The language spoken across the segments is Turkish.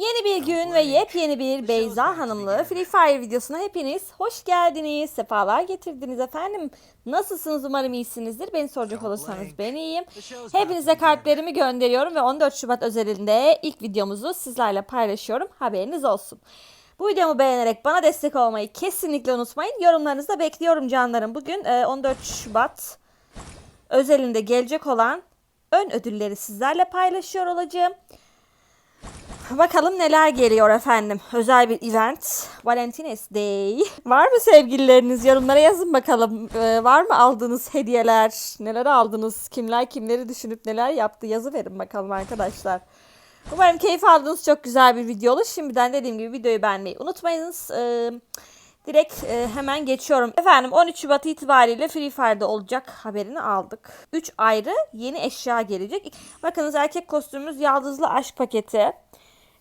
Yeni bir gün ve yepyeni bir Beyza Hanımlı Free Fire videosuna hepiniz hoş geldiniz. Sefalar getirdiniz efendim. Nasılsınız umarım iyisinizdir. Beni soracak olursanız ben iyiyim. Hepinize kalplerimi gönderiyorum ve 14 Şubat özelinde ilk videomuzu sizlerle paylaşıyorum. Haberiniz olsun. Bu videomu beğenerek bana destek olmayı kesinlikle unutmayın. Yorumlarınızı da bekliyorum canlarım. Bugün e, 14 Şubat özelinde gelecek olan ön ödülleri sizlerle paylaşıyor olacağım. Bakalım neler geliyor efendim. Özel bir event. Valentine's Day. Var mı sevgilileriniz? Yorumlara yazın bakalım. Ee, var mı aldığınız hediyeler? Neler aldınız? Kimler kimleri düşünüp neler yaptı? Yazı verin bakalım arkadaşlar. Umarım keyif aldığınız çok güzel bir video olur. Şimdiden dediğim gibi videoyu beğenmeyi unutmayınız. Ee, direkt e, hemen geçiyorum. Efendim 13 Şubat itibariyle Free Fire'da olacak haberini aldık. 3 ayrı yeni eşya gelecek. Bakınız erkek kostümümüz Yaldızlı Aşk paketi.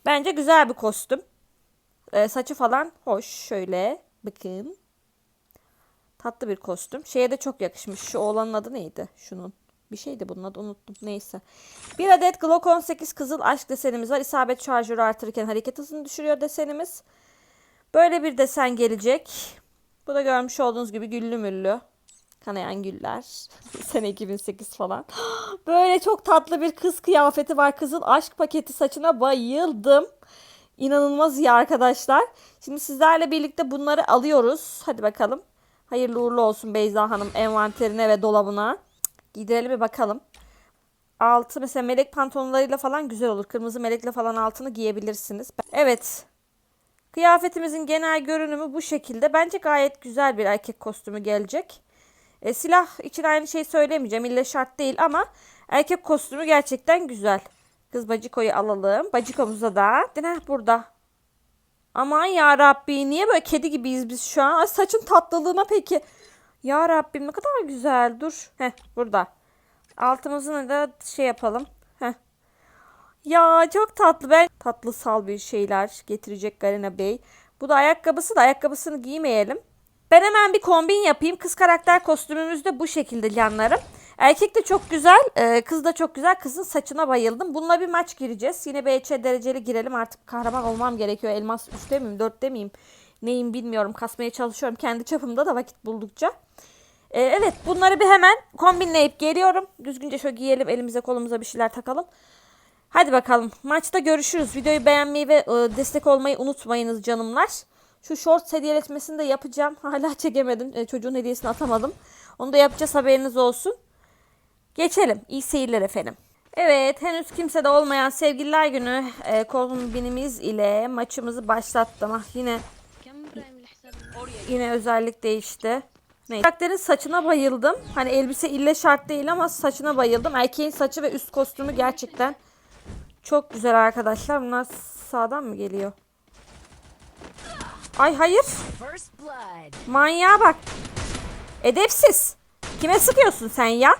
Bence güzel bir kostüm. Ee, saçı falan hoş. Şöyle bakın. Tatlı bir kostüm. Şeye de çok yakışmış. Şu oğlanın adı neydi? Şunun. Bir şeydi bunun adı unuttum. Neyse. Bir adet Glock 18 kızıl aşk desenimiz var. İsabet şarjörü artırırken hareket hızını düşürüyor desenimiz. Böyle bir desen gelecek. Bu da görmüş olduğunuz gibi güllü müllü. Kanayan güller. Sene 2008 falan. Böyle çok tatlı bir kız kıyafeti var. Kızıl aşk paketi saçına bayıldım. İnanılmaz iyi arkadaşlar. Şimdi sizlerle birlikte bunları alıyoruz. Hadi bakalım. Hayırlı uğurlu olsun Beyza Hanım envanterine ve dolabına. Giydirelim bir bakalım. Altı mesela melek pantolonlarıyla falan güzel olur. Kırmızı melekle falan altını giyebilirsiniz. Evet. Kıyafetimizin genel görünümü bu şekilde. Bence gayet güzel bir erkek kostümü gelecek. E, silah için aynı şeyi söylemeyeceğim. İlle şart değil ama erkek kostümü gerçekten güzel. Kız bacikoyu alalım. Bacikomuzda da. Heh, burada. Aman ya Rabbi niye böyle kedi gibiyiz biz şu an? Ay, saçın tatlılığına peki. Ya Rabbim ne kadar güzel. Dur. Heh burada. Altımızını da şey yapalım. Heh. Ya çok tatlı. Ben tatlısal bir şeyler getirecek Garena Bey. Bu da ayakkabısı da ayakkabısını giymeyelim. Ben hemen bir kombin yapayım. Kız karakter kostümümüz de bu şekilde canlarım. Erkek de çok güzel. e, Kız da çok güzel. Kızın saçına bayıldım. Bununla bir maç gireceğiz. Yine BC dereceli girelim. Artık kahraman olmam gerekiyor. Elmas 3'te miyim 4'te miyim? Neyim bilmiyorum. Kasmaya çalışıyorum. Kendi çapımda da vakit buldukça. E, evet bunları bir hemen kombinleyip geliyorum. Düzgünce şöyle giyelim. Elimize kolumuza bir şeyler takalım. Hadi bakalım. Maçta görüşürüz. Videoyu beğenmeyi ve e, destek olmayı unutmayınız canımlar. Şu short hediyeletmesini de yapacağım. Hala çekemedim. E, çocuğun hediyesini atamadım. Onu da yapacağız haberiniz olsun. Geçelim. İyi seyirler efendim. Evet henüz kimsede olmayan sevgililer günü e, kombinimiz ile maçımızı başlattım. Ah, yine yine özellik değişti. Neyse. Karakterin saçına bayıldım. Hani elbise ille şart değil ama saçına bayıldım. Erkeğin saçı ve üst kostümü gerçekten çok güzel arkadaşlar. Bunlar sağdan mı geliyor? Ay hayır. Manyağa bak. Edepsiz. Kime sıkıyorsun sen ya?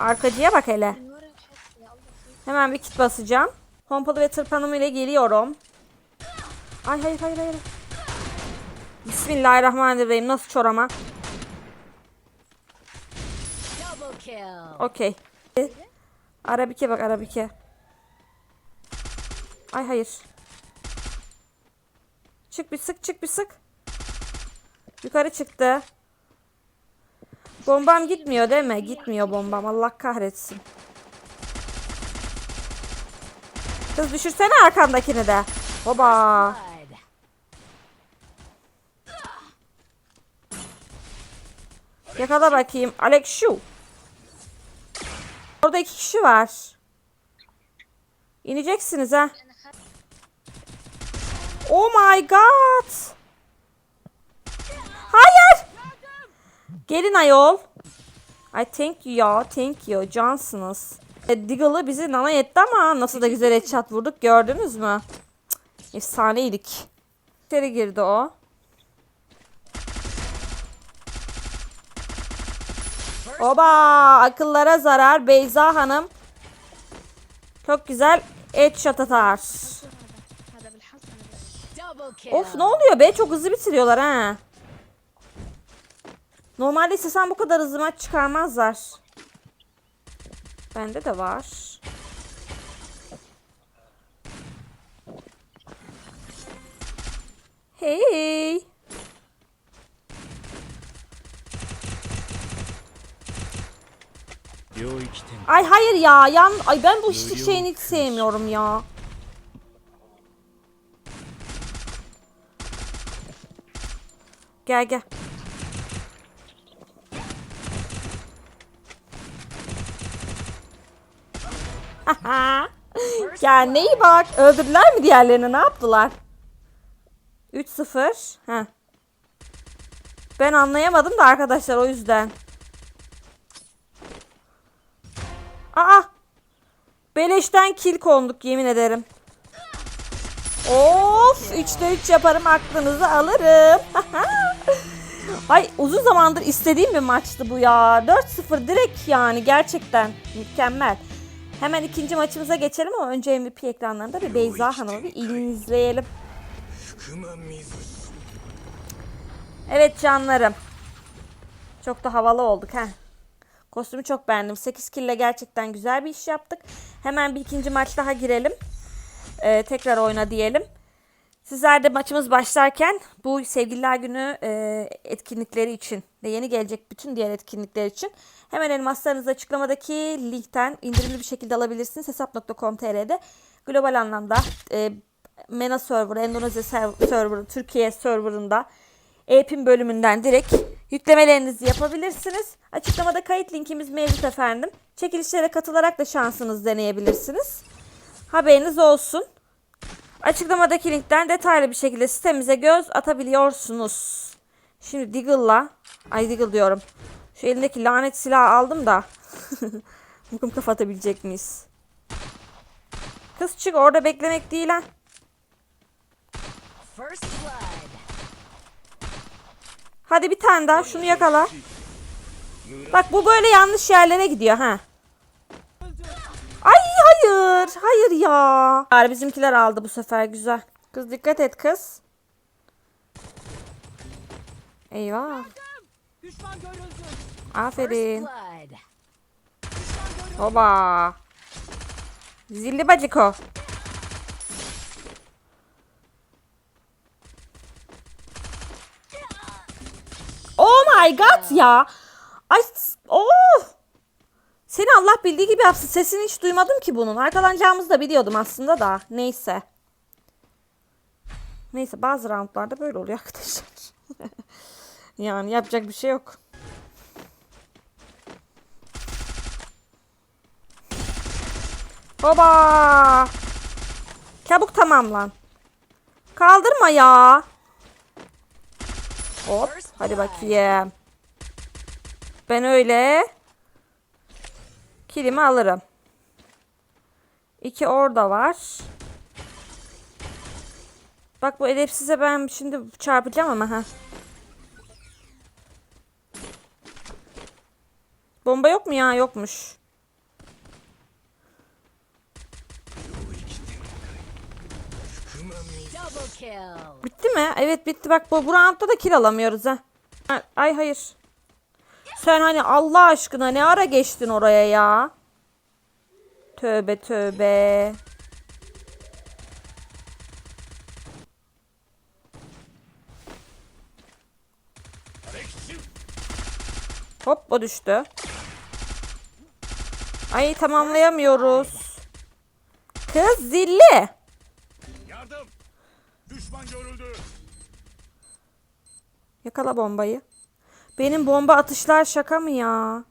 Arkacıya bak hele. Hemen bir kit basacağım. Pompalı ve tırpanım ile geliyorum. Ay hayır hayır hayır. Bismillahirrahmanirrahim. Nasıl çorama? Okey. Arabike bak Arabike. Ay hayır. Çık bir sık çık bir sık. Yukarı çıktı. Bombam gitmiyor değil mi? Gitmiyor bombam. Allah kahretsin. Kız düşürsene arkandakini de. Blood. Yakala bakayım. Alex şu. Orada iki kişi var. İneceksiniz ha. Oh my god. Hayır. Gelin ayol. I thank you ya. Thank you. Cansınız. E, Diggle'ı bizi nana yetti ama nasıl da güzel headshot vurduk gördünüz mü? Cık, Efsaneydik. İçeri girdi o. Oba akıllara zarar Beyza Hanım. Çok güzel headshot atar. Of ne oluyor be? Çok hızlı bitiriyorlar ha. Normalde istesem bu kadar hızlı maç çıkarmazlar. Bende de var. Hey. Ay hayır ya. Yan Ay ben bu hiçlik şeyini hiç sevmiyorum ya. Gel gel. Kendine iyi bak. Öldürdüler mi diğerlerini? Ne yaptılar? 3-0. Heh. Ben anlayamadım da arkadaşlar o yüzden. Aa! Beleşten kill konduk yemin ederim. Of! 3'te 3 yaparım aklınızı alırım. Ay uzun zamandır istediğim bir maçtı bu ya. 4-0 direkt yani gerçekten mükemmel. Hemen ikinci maçımıza geçelim ama önce MVP ekranlarında bir Beyza Hanım'ı bir izleyelim. Evet canlarım. Çok da havalı olduk ha. Kostümü çok beğendim. 8 kille gerçekten güzel bir iş yaptık. Hemen bir ikinci maç daha girelim. Ee, tekrar oyna diyelim. Sizler de maçımız başlarken bu Sevgililer Günü e, etkinlikleri için ve yeni gelecek bütün diğer etkinlikler için hemen elmaslarınızı açıklamadaki linkten indirimli bir şekilde alabilirsiniz. Hesap.com.tr'de global anlamda e, MENA server, Endonezya server, Türkiye serverında e-pin bölümünden direkt yüklemelerinizi yapabilirsiniz. Açıklamada kayıt linkimiz mevcut efendim. Çekilişlere katılarak da şansınızı deneyebilirsiniz. Haberiniz olsun. Açıklamadaki linkten detaylı bir şekilde sitemize göz atabiliyorsunuz. Şimdi Deagle'la, ay Deagle diyorum. Şu elimdeki lanet silahı aldım da. Bakalım kafa atabilecek miyiz? Kız çık orada beklemek değil ha. Hadi bir tane daha şunu yakala. Bak bu böyle yanlış yerlere gidiyor ha. Ay hayır. Ya. Bari bizimkiler aldı bu sefer güzel. Kız dikkat et kız. Eyvah. Aferin. Hoba. Zilli baciko. Oh my god ya. Ay oh. Seni Allah bildiği gibi yapsın. Sesini hiç duymadım ki bunun. Arkalanacağımızı da biliyordum aslında da. Neyse. Neyse bazı roundlarda böyle oluyor arkadaşlar. yani yapacak bir şey yok. Hoba. Çabuk tamamlan. Kaldırma ya. Hop. Hadi bakayım. Ben öyle kilimi alırım. İki orada var. Bak bu edepsize ben şimdi çarpacağım ama ha. Bomba yok mu ya? Yokmuş. Bitti mi? Evet bitti. Bak bu, bu roundda da kill alamıyoruz. Ha, Ay hayır. Sen hani Allah aşkına ne ara geçtin oraya ya? Tövbe tövbe. Hop o düştü. Ay tamamlayamıyoruz. Kız zilli. Yardım! Düşman görüldü. Yakala bombayı. Benim bomba atışlar şaka mı ya?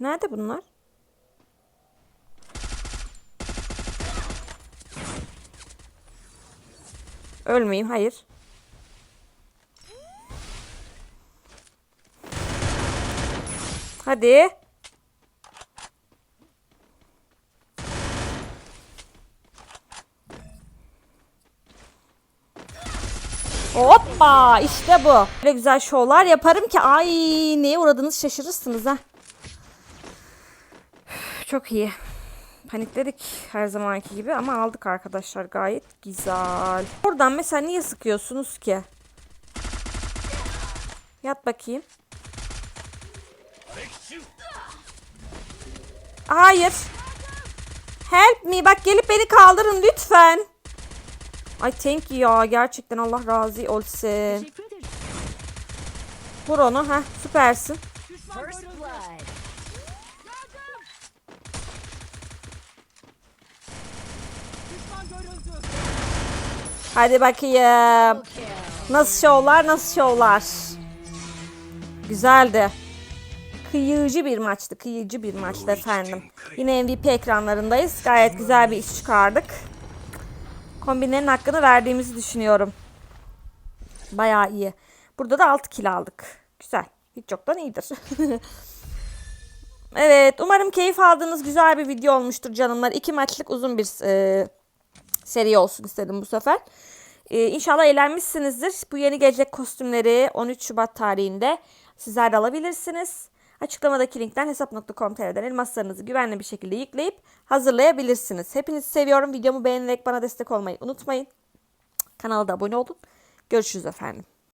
Nerede bunlar? Ölmeyeyim, hayır. Hadi. Hoppa işte bu. Böyle güzel şovlar yaparım ki ay neye uğradınız şaşırırsınız ha. Çok iyi. Panikledik her zamanki gibi ama aldık arkadaşlar gayet güzel. Oradan mesela niye sıkıyorsunuz ki? Yat bakayım. Hayır. Help me. Bak gelip beni kaldırın lütfen. Ay thank you ya. Gerçekten Allah razı olsun. Teşekkür ederim. Vur onu. Heh, süpersin. Hadi bakayım. Nasıl şovlar nasıl şovlar. Güzeldi. Kıyıcı bir maçtı. Kıyıcı bir maçtı efendim. Yine MVP ekranlarındayız. Gayet güzel bir iş çıkardık. Kombinlerin hakkını verdiğimizi düşünüyorum. Bayağı iyi. Burada da 6 kill aldık. Güzel. Hiç yoktan iyidir. evet. Umarım keyif aldığınız güzel bir video olmuştur canımlar. İki maçlık uzun bir e, seri olsun istedim bu sefer. Ee, inşallah eğlenmişsinizdir. Bu yeni gelecek kostümleri 13 Şubat tarihinde sizler de alabilirsiniz. Açıklamadaki linkten hesap.com.tr'den elmaslarınızı güvenli bir şekilde yükleyip hazırlayabilirsiniz. Hepinizi seviyorum. Videomu beğenerek bana destek olmayı unutmayın. Kanala da abone olun. Görüşürüz efendim.